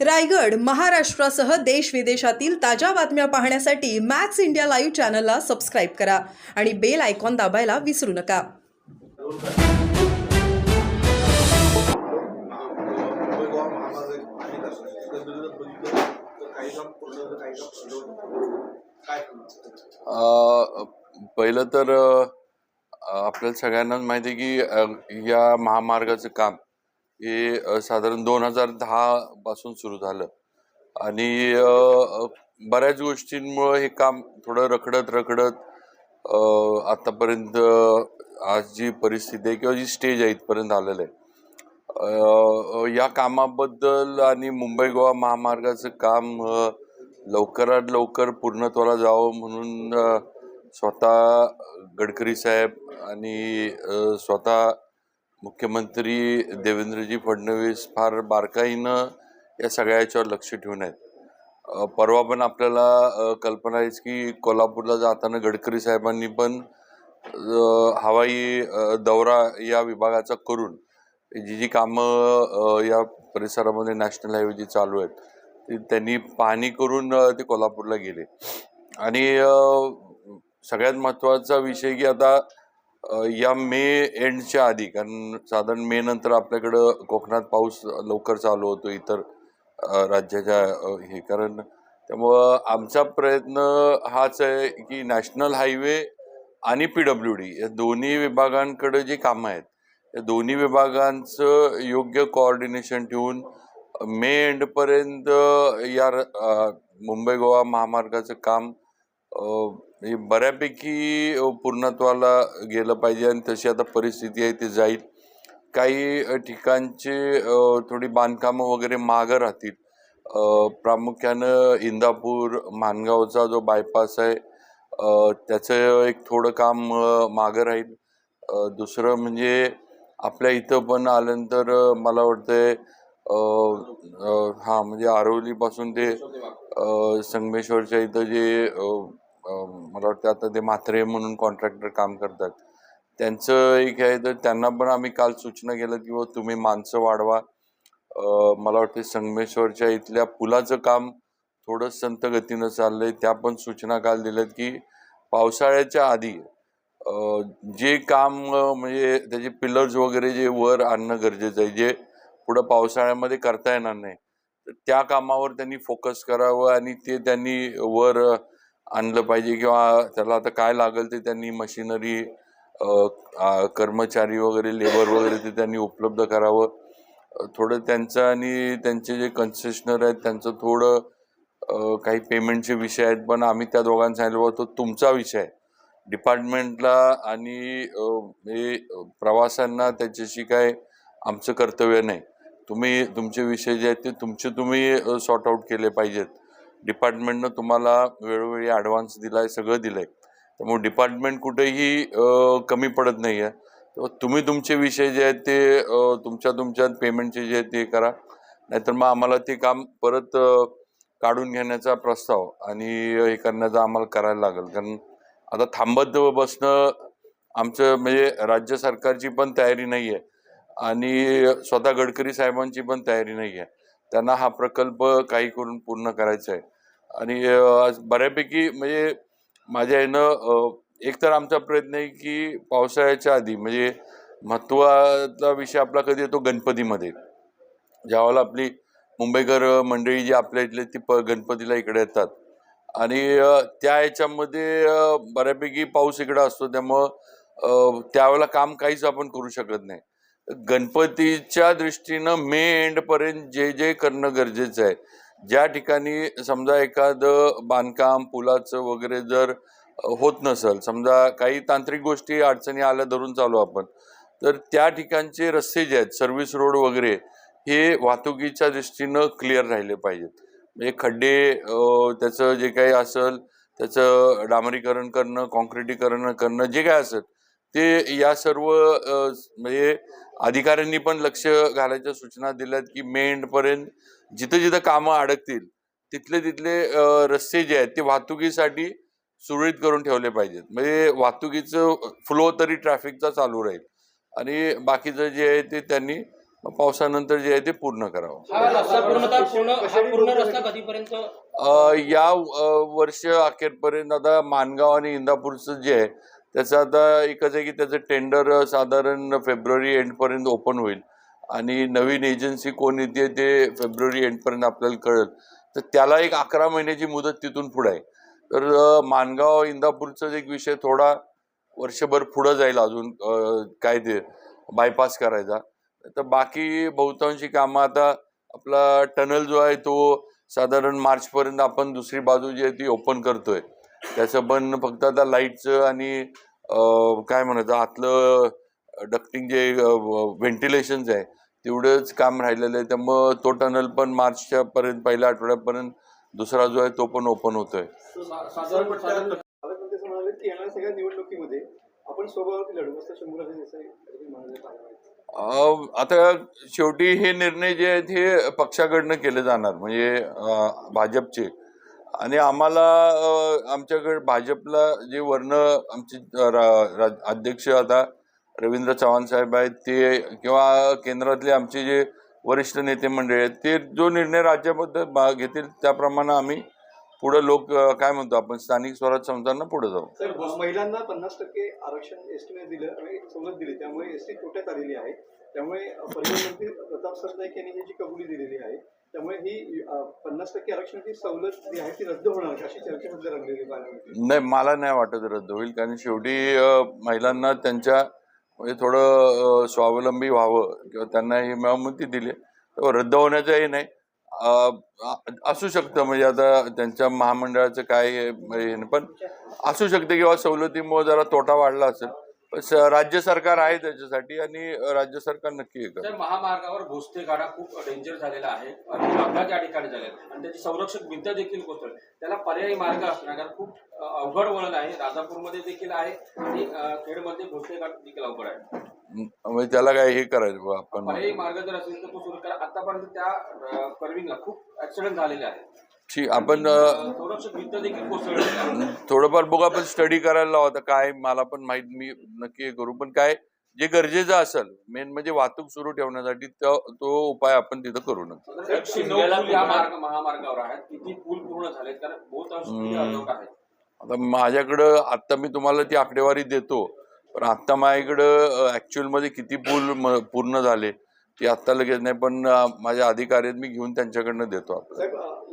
रायगड महाराष्ट्रासह देश विदेशातील ताज्या बातम्या पाहण्यासाठी मॅक्स इंडिया लाईव्ह चॅनलला सबस्क्राईब करा आणि बेल आयकॉन दाबायला विसरू नका. पहिलं तर आपल्याला सगळ्यांनाच माहिती आहे की या महामार्गाचं काम हे साधारण दोन हजार दहापासून सुरू झालं. आणि बऱ्याच गोष्टींमुळं हे काम थोडं रखडत रखडत आत्तापर्यंत आतापर्यंत आज जी परिस्थिती आहे किंवा जी स्टेज आहे इथपर्यंत आलेलं आहे. या कामाबद्दल आणि मुंबई गोवा महामार्गाचं काम लवकरात लवकर पूर्णत्वाला जावं म्हणून स्वतः गडकरी साहेब आणि स्वतः मुख्यमंत्री देवेंद्रजी फडणवीस फार बारकाईनं या सगळ्या याच्यावर लक्ष ठेवून आहेत. परवा पण आपल्याला कल्पना आहेच की कोल्हापूरला जाताना गडकरी साहेबांनी पण हवाई दौरा या विभागाचा करून जी जी कामं या परिसरामध्ये नॅशनल हायवे जी चालू आहेत ती त्यांनी पाहणी करून ते कोल्हापूरला गेले. आणि सगळ्यात महत्त्वाचा विषय की आता या मे एंडच्या आधी कारण साधारण मे नंतर आपल्याकडं कोकणात पाऊस लवकर चालू होतो इतर राज्याच्या हे कारण त्यामुळं आमचा प्रयत्न हाच आहे की नॅशनल हायवे आणि पी डब्ल्यू डी या दोन्ही विभागांकडे जी कामं आहेत या दोन्ही विभागांचं योग्य कोऑर्डिनेशन ठेवून मे एंडपर्यंत या र- मुंबई गोवा महामार्गाचं काम म्हणजे हे बऱ्यापैकी पूर्णत्वाला गेलं पाहिजे आणि तशी आता परिस्थिती आहे ती जाईल. काही ठिकाणचे थोडी बांधकामं वगैरे मागं राहतील. प्रामुख्यानं इंदापूर मानगावचा जो बायपास आहे त्याचं एक थोडं काम मागं राहील. दुसरं म्हणजे आपल्या इथं पण आल्यानंतर मला वाटतंय हां म्हणजे आरवलीपासून ते संगमेश्वरच्या इथं जे मला वाटतं आता ते म्हात्रे म्हणून कॉन्ट्रॅक्टर काम करतात. त्यांचं एक आहे तर त्यांना पण आम्ही काल सूचना केलं की बुवा तुम्ही माणसं वाढवा. मला वाटते संगमेश्वरच्या इथल्या पुलाचं काम थोडं संत गतीनं चाललंय. त्या पण सूचना काल दिल्यात की पावसाळ्याच्या आधी जे काम म्हणजे त्याचे पिलर्स वगैरे जे वर आणणं गरजेचं आहे जे पुढं पावसाळ्यामध्ये करता येणार नाही तर त्या कामावर त्यांनी फोकस करावं आणि ते त्यांनी वर आणलं पाहिजे किंवा त्याला आता काय लागेल ते त्यांनी मशिनरी कर्मचारी वगैरे लेबर वगैरे ते त्यांनी उपलब्ध करावं. थोडं त्यांचं आणि त्यांचे जे कन्सेशनर आहेत त्यांचं थोडं काही पेमेंटचे विषय आहेत पण आम्ही त्या दोघांना सांगितलं तो तुमचा विषय आहे. डिपार्टमेंटला आणि हे प्रवाशांना त्याच्याशी काय आमचं कर्तव्य नाही. तुम्ही तुमचे विषय जे आहेत ते तुमचे तुम्ही सॉर्ट आऊट केले पाहिजेत. डिपार्टमेंटनं तुम्हाला वेळोवेळी ॲडव्हान्स दिला आहे सगळं दिलं आहे त्यामुळे डिपार्टमेंट कुठेही कमी पडत नाही आहे तुम्ही तुमचे विषय जे आहेत ते तुमच्या तुमच्या तुमच्यात पेमेंटचे जे आहेत ते करा. नाहीतर मग आम्हाला ते काम परत काढून घेण्याचा प्रस्ताव आणि हे करण्याचा आम्हाला करायला लागेल. कारण आता थांबत बसणं आमचं म्हणजे राज्य सरकारची पण तयारी नाही आहे आणि स्वतः गडकरी साहेबांची पण तयारी नाही आहे त्यांना हा प्रकल्प काही करून पूर्ण करायचा आहे. आणि आज बऱ्यापैकी म्हणजे माझ्या येणं अ, एक तर आमचा प्रयत्न आहे की पावसाळ्याच्या आधी म्हणजे महत्त्वाचा विषय आपला कधी येतो गणपतीमध्ये. ज्यावेळेला आपली मुंबईकर मंडळी जी आपल्या इथले ती प गणपतीला इकडे येतात. आणि त्या ह्याच्यामध्ये बऱ्यापैकी पाऊस इकडे असतो. त्यामुळं त्यावेळेला काम काहीच आपण करू शकत नाही. गणपतीच्या दृष्टीनं मे एंडपर्यंत जे जे करणं गरजेचं आहे. ज्या ठिकाणी समजा एखादं बांधकाम पुलाचं वगैरे जर होत नसेल समजा काही तांत्रिक गोष्टी अडचणी आल्या धरून चालू आपण तर त्या ठिकाणचे रस्ते जे आहेत सर्व्हिस रोड वगैरे हे वाहतुकीच्या दृष्टीनं क्लिअर राहिले पाहिजेत. म्हणजे खड्डे त्याचं जे काही असेल त्याचं डांबरीकरण करणं कॉन्क्रिटीकरण करणं जे काय असेल ते या सर्व म्हणजे अधिकाऱ्यांनी पण लक्ष घालायच्या सूचना दिल्यात की मे एंडपर्यंत जिथं जिथं कामं अडकतील तिथले तिथले रस्ते जे आहेत ते वाहतुकीसाठी सुरळीत करून ठेवले पाहिजेत. म्हणजे वाहतुकीचं फ्लो तरी ट्रॅफिकचा चालू राहील. आणि बाकीचं जे आहे ते त्यांनी पावसानंतर जे आहे ते पूर्ण करावं. या वर्ष अखेरपर्यंत आता मानगाव आणि इंदापूरचं जे आहे त्याचं आता एकच आहे की त्याचं टेंडर साधारण फेब्रुवारी एंडपर्यंत ओपन होईल. आणि नवीन एजन्सी कोण येते ते फेब्रुवारी एंडपर्यंत आपल्याला कळेल. तर त्याला एक अकरा महिन्याची मुदत तिथून पुढे आहे. तर माणगाव मानगाव इंदापूरचा एक विषय थोडा वर्षभर पुढं जाईल अजून काय ते बायपास करायचा. तर बाकी बहुतांशी कामं आता आपला टनल जो आहे तो साधारण मार्चपर्यंत आपण दुसरी बाजू जी आहे ती ओपन करतोय. त्याचं पण फक्त आता लाईटचं आणि काय म्हणायचं आतलं डक्टिंग जे व्हेंटिलेशनच आहे तेवढंच काम राहिलेलं आहे. त्यामुळं तो टनल पण मार्चच्या पर्यंत पहिल्या आठवड्यापर्यंत दुसरा जो आहे तो पण ओपन होतोय. निवडणुकीमध्ये आपण आता शेवटी हे निर्णय जे आहेत हे पक्षाकडनं केले जाणार. म्हणजे भाजपचे. आणि आम्हाला आमच्याकडे भाजपला जे वर्ण आमचे रा- अध्यक्ष आता रवींद्र चव्हाण साहेब आहेत ते किंवा केंद्रातले आमचे जे वरिष्ठ नेते मंडळी आहेत ते जो निर्णय राज्याबद्दल घेतील त्याप्रमाणे आम्ही पुढे लोक काय म्हणतो आपण स्थानिक स्वराज्य संस्थांना पुढे जाऊ. तर महिलांना पन्नास टक्के आरक्षण एसटीने दिलं आणि सवलत दिली त्यामुळे एसटी तोट्यात आलेली आहे. त्यामुळे परिवहन मंत्री प्रताप सरनाईक यांनी ही जी कबुली दिलेली आहे त्यामुळे ही पन्नास टक्के आरक्षणाची सवलत जी आहे ती रद्द होणार अशी चर्चा सध्या रंगलेली नाही मला नाही वाटत रद्द होईल. कारण शेवटी महिलांना त्यांच्या म्हणजे थोडं स्वावलंबी व्हावं किंवा त्यांना ही मेहमती दिली तर रद्द होण्याचंही नाही. असू शकतं म्हणजे आता त्यांच्या महामंडळाचं काय हे नाही. पण असू शकतं किंवा सवलतीमुळे जरा तोटा वाढला असेल. राज्य सरकार आहे त्याच्यासाठी आणि राज्य सरकार नक्की हे महामार्गावर भोसते गाडा खूप डेंजर झालेला आहे आणि अपघात या ठिकाणी झाले. आणि त्याची संरक्षक भिंत देखील कोसळली. त्याला पर्यायी मार्ग असणार कारण खूप अवघड वळण आहे. राजापूरमध्ये देखील आहे आणि खेडमध्ये भोसते घाट देखील अवघड आहे. म्हणजे त्याला काय हे करायचं आपण पर्यायी मार्ग जर असेल तर तो सुरू करा. आतापर्यंत त्या कर्विंगला खूप ऍक्सिडेंट झालेले आहेत. ठीक आपण थोडंफार बघू आपण स्टडी करायला लावू. आता काय मला पण माहीत मी नक्की हे करू. पण काय जे गरजेचं असेल मेन म्हणजे वाहतूक सुरू ठेवण्यासाठी तो तो उपाय आपण तिथं करू नका. आता माझ्याकडं आत्ता मी तुम्हाला ती आकडेवारी देतो. पण आत्ता माझ्याकडं ऍक्च्युअलमध्ये किती पूल पूर्ण झाले ते आत्ता लगेच नाही. पण माझ्या अधिकारी मी घेऊन त्यांच्याकडनं देतो.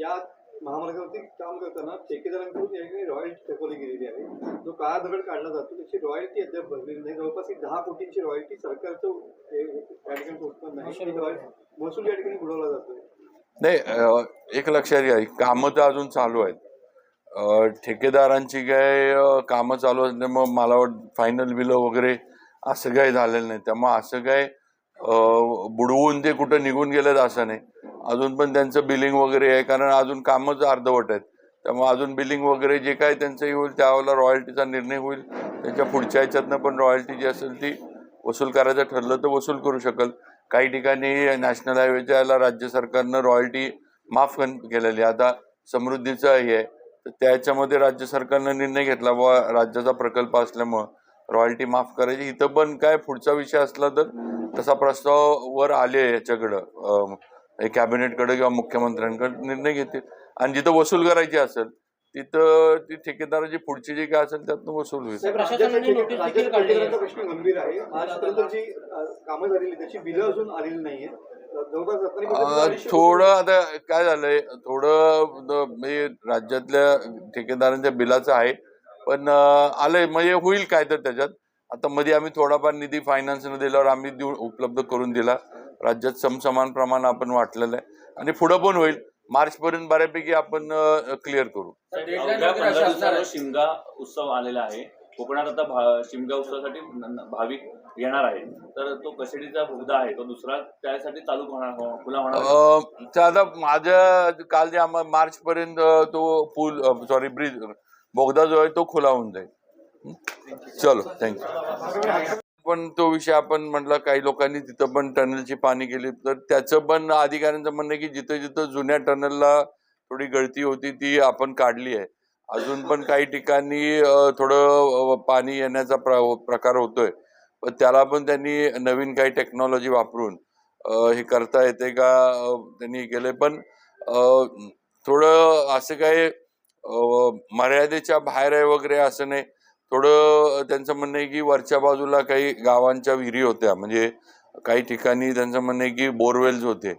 या महामार्गावरती काम करताना ठेकेदारांकडून या ठिकाणी रॉयल्टी थकवली गेलेली आहे. जो काळा दगड काढला जातो त्याची रॉयल्टी अद्याप भरलेली नाही. जवळपास एक दहा कोटींची रॉयल्टी सरकारचं या उत्पन्न आहे महसूल या ठिकाणी बुडवला जातोय नाही एक लक्षात घ्या कामं तर अजून चालू आहेत. ठेकेदारांची काय कामं चालू असल्यामुळं मला वाटतं फायनल बिलं वगैरे असं काही झालेलं नाही. त्यामुळे असं काय बुडवून ते कुठं निघून गेलेत असं नाही. अजून पण त्यांचं बिलिंग वगैरे आहे कारण अजून कामच अर्धवट आहेत. त्यामुळे अजून बिलिंग वगैरे जे काय त्यांचंही होईल त्यावेळेला रॉयल्टीचा निर्णय होईल. त्याच्या पुढच्या ह्याच्यातनं पण रॉयल्टी जी असेल ती वसूल करायचं ठरलं तर वसूल करू शकल. काही ठिकाणी नॅशनल हायवेच्या याला राज्य सरकारनं रॉयल्टी माफ केलेली आहे. आता समृद्धीचं हे आहे. तर त्याच्यामध्ये राज्य सरकारनं निर्णय घेतला व राज्याचा प्रकल्प असल्यामुळं रॉयल्टी माफ करायची. इथं पण काय पुढचा विषय असला तर तसा प्रस्ताव वर आले याच्याकडं. कॅबिनेटकडे किंवा मुख्यमंत्र्यांकडे निर्णय घेतील. आणि जिथं वसूल करायची असेल तिथं ती ठेकेदाराची पुढची जी काय असेल त्यातनं वसूल होईल. प्रश्न गंभीर आहे. कामं झालेली त्याची बिलं अजून आलेली नाहीये थोडं आता काय झालंय थोडं राज्यातल्या ठेकेदारांच्या बिलाचं आहे. पण आलंय म्हणजे होईल काय तर त्याच्यात. आता मध्ये आम्ही थोडाफार निधी फायनान्सनं दिल्यावर आम्ही देऊ उपलब्ध करून दिला. राज्यात समसमान प्रमाण आपण वाटलेलं आहे. आणि पुढं पण होईल. मार्च पर्यंत बऱ्यापैकी आपण क्लिअर करू. शिमगा उत्सव आलेला आहे. कोकणात आता शिमगा उत्सवासाठी भाविक येणार आहे तर तो कसेडीचा बोगदा आहे तो दुसरा त्यासाठी चालू होणार हो- खुला होणार आता माझ्या काल जे आम्हाला मार्च पर्यंत तो पूल सॉरी ब्रिज बोगदा जो आहे तो खुला होऊन जाईल? चलो थँक्यू पण तो विषय आपण म्हटला काही लोकांनी तिथं पण टनलची पाणी केली. तर त्याचं पण अधिकाऱ्यांचं म्हणणं आहे की जिथं जिथं जुन्या टनलला थोडी गळती होती ती आपण काढली आहे. अजून पण काही ठिकाणी थोडं पाणी येण्याचा प्र प्रकार होतोय. पण त्याला पण त्यांनी नवीन काही टेक्नॉलॉजी वापरून हे करता येते का त्यांनी हे पण थोडं असं काही मर्यादेच्या बाहेर आहे वगैरे असं नाही. थोडं त्यांचं म्हणणं आहे की वरच्या बाजूला काही गावांच्या विहिरी होत्या. म्हणजे काही ठिकाणी त्यांचं म्हणणं आहे की बोरवेल्स होते.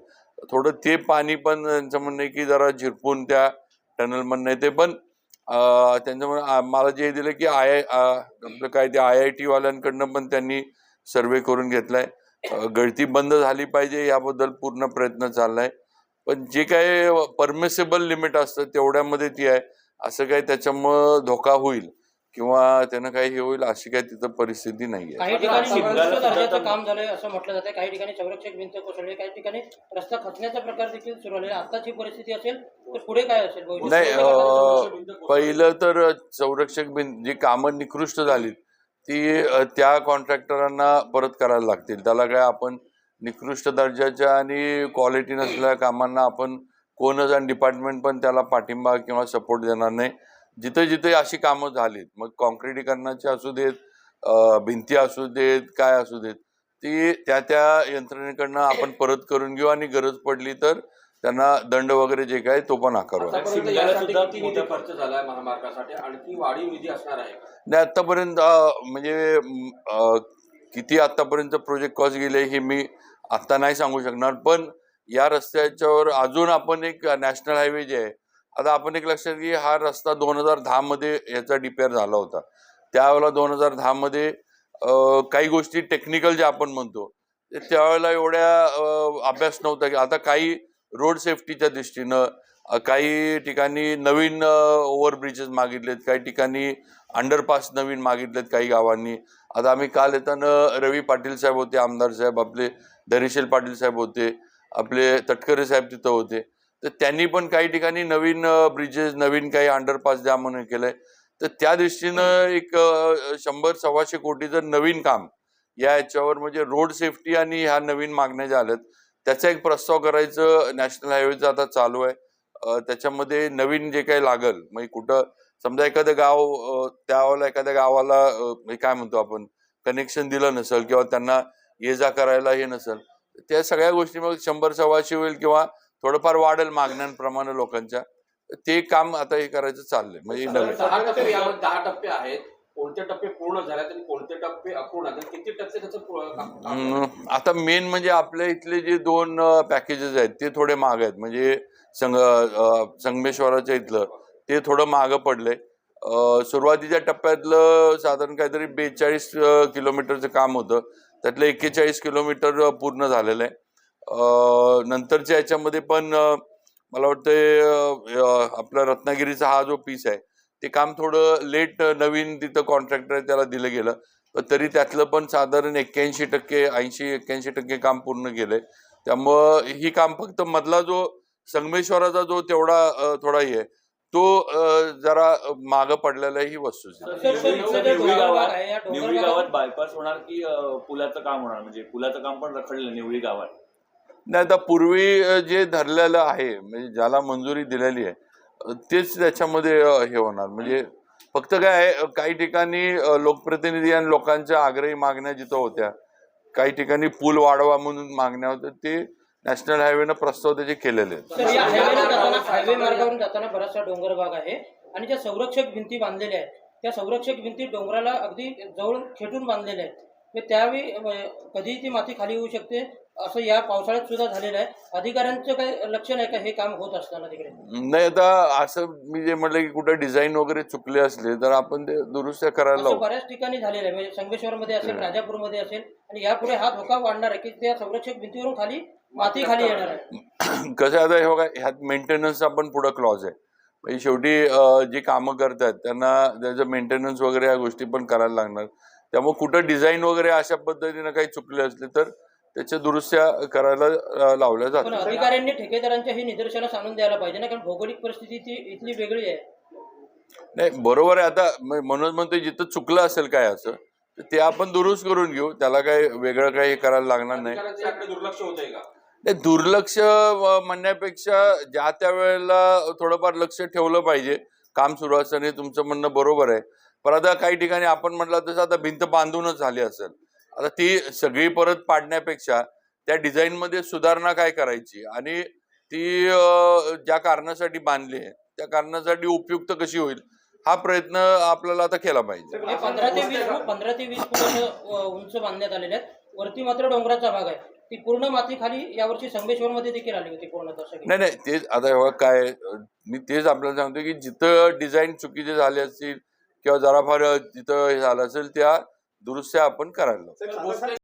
थोडं ते पाणी पण त्यांचं म्हणणं आहे की जरा झिरपून त्या टनलमधनं येते. पण त्यांचं म्हणणं मला जे दिलं की आय आय आपलं काय ते आय आय टी वाल्यांकडनं पण त्यांनी सर्वे करून घेतलाय. गळती बंद झाली पाहिजे याबद्दल पूर्ण प्रयत्न चाललाय. पण जे काय परमिसेबल लिमिट असतं तेवढ्यामध्ये ती आहे. असं काही त्याच्यामुळं धोका होईल. किंवा त्यानं काही हे होईल अशी काही तिथं परिस्थिती नाहीये काही ठिकाणी दर्जाचं काम झालंय असं म्हटलं जातं काही ठिकाणी संरक्षक भिंत कोसळली काही ठिकाणी रस्ता खचण्याचा प्रकार देखील सुरू झालेला आहे. आताची परिस्थिती असेल तर पुढे काय असेल? नाही अं? पहिलं तर संरक्षक भिंत जी कामं निकृष्ट झालीत ती अं, त्या कॉन्ट्रॅक्टरांना परत करायला लागतील त्याला काय आपण निकृष्ट दर्जाच्या आणि क्वालिटी नसलेल्या कामांना आपण कोणच आणि डिपार्टमेंट पण त्याला पाठिंबा किंवा सपोर्ट देणार नाही जिथे जिथे अशी कामं झालीत मग कॉन्क्रिटीकरणाची असू देत भिंती असू देत काय असू देत ती त्या त्या यंत्रणेकडनं आपण परत करून घेऊ आणि गरज पडली तर त्यांना दंड वगैरे जे काय तो पण का? नाही आतापर्यंत म्हणजे किती आतापर्यंत प्रोजेक्ट कॉस्ट गेले हे मी आता नाही सांगू शकणार पण या रस्त्याच्यावर अजून आपण एक नॅशनल हायवे जे आहे आता आपण एक लक्षात घे हा रस्ता दोन हजार दहामध्ये याचा डिपेअर झाला होता. त्यावेळेला दोन हजार दहामध्ये काही गोष्टी टेक्निकल ज्या आपण म्हणतो त्यावेळेला एवढ्या अभ्यास नव्हता की आता काही रोड सेफ्टीच्या दृष्टीनं काही ठिकाणी नवीन ओव्हरब्रिजेस मागितलेत काही ठिकाणी अंडरपास नवीन मागितलेत काही गावांनी. आता आम्ही काल येताना रवी पाटील साहेब होते आमदार साहेब आपले धैर्यशील पाटील साहेब होते आपले तटकरे साहेब तिथं होते. तर त्यांनी पण काही ठिकाणी नवीन ब्रिजेस नवीन काही अंडरपास द्या म्हणून केलंय. तर त्या दृष्टीनं एक शंभर सव्वाशे कोटीचं नवीन काम या याच्यावर म्हणजे रोड सेफ्टी आणि ह्या नवीन मागण्या ज्या आल्यात त्याचा एक प्रस्ताव करायचं नॅशनल हायवेचं आता चालू आहे. त्याच्यामध्ये नवीन जे काही लागल म्हणजे कुठं समजा एखादं गाव त्यावेळेला एखाद्या गावाला काय म्हणतो आपण कनेक्शन दिलं नसेल किंवा त्यांना ये जा करायला हे नसेल त्या सगळ्या गोष्टी मग शंभर सव्वाशे होईल किंवा थोडंफार वाढेल मागण्यांप्रमाणे लोकांच्या. ते काम आता हे करायचं चाललंय. म्हणजे नवीन दहा टप्पे टप्पे आहेत. कोणते टप्पे पूर्ण झाले आणि कोणते टप्पे अपूर्ण किती त्याचं? हम्म, आता मेन म्हणजे आपल्या इथले जे दोन पॅकेजेस आहेत ते थोडे महाग आहेत. म्हणजे संग संगमेश्वराच्या इथलं ते थोडं महाग पडलंय. सुरुवातीच्या टप्प्यातलं साधारण काहीतरी बेचाळीस किलोमीटरचं काम होतं. त्यातलं एक्केचाळीस किलोमीटर पूर्ण झालेलं आहे. नंतरच्या याच्यामध्ये पण मला वाटतंय अं, आपला रत्नागिरीचा हा जो पीस आहे ते काम थोडं लेट नवीन तिथं कॉन्ट्रॅक्टर आहे त्याला दिलं गेलं पण तरी त्यातलं पण साधारण एक्क्याऐंशी टक्के ऐंशी एक्क्याऐंशी टक्के काम पूर्ण केलंय त्यामुळं ही काम फक्त मधला जो संगमेश्वराचा जो तेवढा थोडा हे आहे तो जरा मागं पडलेला ही वस्तू निवळी गावात बायपास होणार की पुलाचं काम होणार म्हणजे पुलाचं काम पण रखडलं निवळी गावात नाही आता पूर्वी जे धरलेलं आहे म्हणजे ज्याला मंजुरी दिलेली आहे तेच त्याच्यामध्ये हे होणार. म्हणजे फक्त काय आहे, काही ठिकाणी लोकप्रतिनिधी आणि लोकांच्या आग्रही मागण्या जिथं होत्या काही ठिकाणी पूल वाढवा म्हणून मागण्या होत्या ते नॅशनल हायवेनं प्रस्ताव त्याचे केलेले आहेत. हायवे मार्गावरून जाताना बराचसा डोंगर भाग आहे आणि ज्या संरक्षक भिंती बांधलेल्या आहेत त्या संरक्षक भिंती डोंगराला अगदी जवळ खेटून बांधलेल्या आहेत. त्यावेळी अं, कधी ती माती खाली येऊ शकते. असं या पावसाळ्यात सुद्धा झालेलं आहे. अधिकाऱ्यांचं काही लक्ष नाही का? हे काम होत असताना तिकडे नाही आता असं मी जे म्हटलं की कुठं डिझाईन वगैरे चुकले असले तर आपण ते दुरुस्त्या करायला बऱ्याच ठिकाणी झालेलं आहे. म्हणजे संगमेश्वरमध्ये असेल हं. राजापूरमध्ये असेल आणि यापुढे हा धोका वाढणार आहे की त्या संरक्षक भिंतीवरून खाली माती खाली येणार आहे. कसं आता हे बघा ह्यात मेंटेनन्सचा पण पुढं क्लॉज आहे. म्हणजे शेवटी जी कामं करतात त्यांना त्याचं मेंटेनन्स वगैरे या गोष्टी पण करायला लागणार. त्यामुळे कुठं डिझाईन वगैरे अशा पद्धतीनं काही चुकले असले तर त्याच्या दुरुस्त्या करायला लावल्या पण जातात अधिकाऱ्यांनी ठेकेदारांच्या ही निदर्शनास आणून द्यायला पाहिजे ना कारण भौगोलिक परिस्थिती ती इथली वेगळी आहे. नाही बरोबर आहे आता म्हणून म्हणतो जिथं चुकलं असेल काय असं तर ते आपण दुरुस्त करून घेऊ त्याला काही वेगळं काही करायला लागणार नाही. दुर्लक्ष होत आहे का? नाही दुर्लक्ष म्हणण्यापेक्षा ज्या त्या वेळेला थोडंफार लक्ष ठेवलं पाहिजे काम सुरू असताना तुमचं म्हणणं बरोबर आहे. पण आता काही ठिकाणी आपण म्हटलं तसं आता भिंत बांधूनच झाली असेल. आता ती सगळी परत पाडण्यापेक्षा त्या डिझाईनमध्ये सुधारणा काय करायची? आणि ती ज्या कारणासाठी बांधली आहे त्या कारणासाठी उपयुक्त कशी होईल? हा प्रयत्न आपल्याला आता केला पाहिजे. पंधरा ते वीस पंधरा ते वीस उंच बांधण्यात आलेले आहेत. वरती मात्र डोंगराचा भाग आहे. ती पूर्ण माती खाली यावर्षी संगमेश्वर मध्ये देखील आली होती सगळी. नाही नाही तेच आता काय मी तेच आपल्याला सांगतो की जिथं डिझाईन चुकीचे झाले असतील किंवा जरा फार तिथं हे झालं असेल त्या दुरुस्त्या आपण करायला